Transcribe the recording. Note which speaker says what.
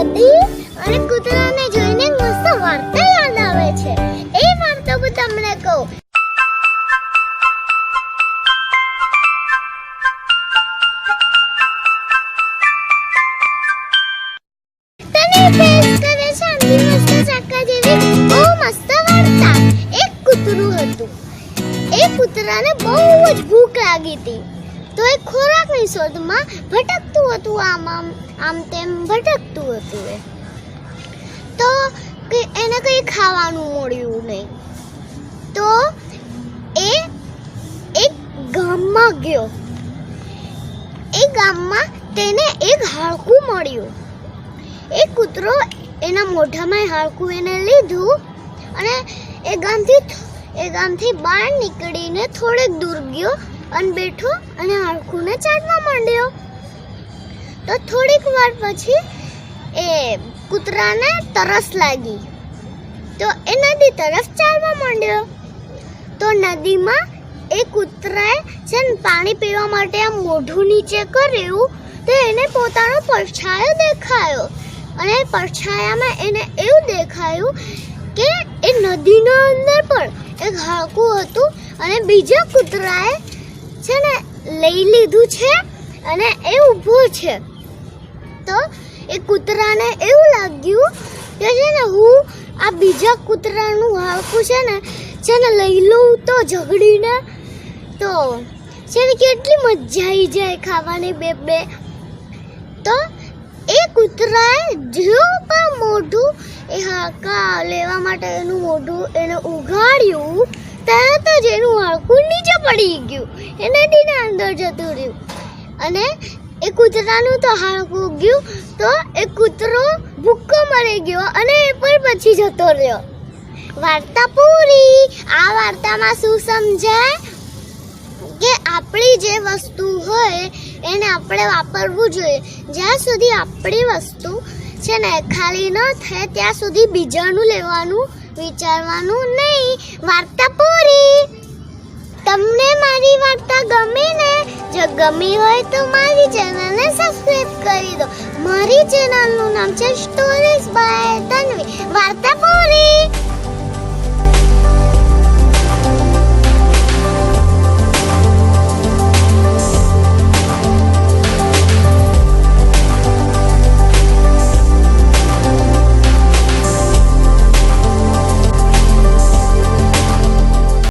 Speaker 1: હતી અને કૂતરાને જોઈને મસ્ત વાર્તા યાદ આવે છે. એ વાર્તા હું તમને કહું. હતું. એ કૂતરાને બહુ જ ભૂખ લાગી હતી. તો એ ખોરાકની શોધમાં. ભટકતું હતું આમ આમ આમ તેમ ભટકતું હતું એ. તો એને કંઈ ખાવાનું મળ્યું નહીં. તો એ એક ગામમાં ગયો. એ ગામમાં તેને એક હાડકું મળ્યું. એ કૂતરો એના મોઢામાં હાડકું એને લીધું અને એ ગામથી એ ગામથી બહાર નીકળીને થોડેક દૂર ગયો. અને બેઠો અને હાડકુંને ચાટવા માંડ્યો. તો થોડીક વાર પછી એ કૂતરાને તરસ લાગી. તો એ નદી તરફ ચાલવા માંડ્યો. તો નદીમાં એ કૂતરાએ છે ને પાણી પીવા માટે આમ મોઢું નીચે કર્યું, તો એને પોતાનો પડછાયો દેખાયો. અને પડછાયામાં એને એવું દેખાયું કે એ નદીના અંદર પણ એક હાકું હતું અને બીજા કૂતરાએ છે ને, લઈ લીધું છે અને એ ઊભો છે. તો એ કૂતરાને એવું લાગ્યું કે છે ને, હું આ બીજા કૂતરાનું હાકું છે ને છે ને, લઈ લઉં તો ઝઘડીને. તો છે ને, કેટલી મજા આવી જાય ખાવાની બે બે. તો એ કૂતરાએ જો પણ મોઢું એ હાકા લેવા માટે એનું મોઢું એને ઉઘાડ્યું તરત જ એનું હાડકું નીચે પડી ગયું. એ નદીના અંદર જતું રહ્યું. અને એ કૂતરાનું તો હાડકું ગયું તો એ કૂતરો ભૂક્કો મરી ગયો અને એ પણ પછી જતો રહ્યો. વાર્તા પૂરી. આ વાર્તામાં શું સમજાય? કે આપણી જે વસ્તુ હોય એને આપણે વાપરવું જોઈએ. જ્યાં સુધી આપણી વસ્તુ છે ને ખાલી ન થાય, ત્યાં સુધી બીજાનું લેવાનું વિચારવાનું નહીં. વાર્તા પૂરી. તમને મારી વાર્તા ગમે ને, જો ગમી હોય તો મારી ચેનલને સબસ્ક્રાઇબ કરી દો. મારી ચેનલનું નામ છે સ્ટોરીઝ બાય તન્વી વાર્તા પૂરી.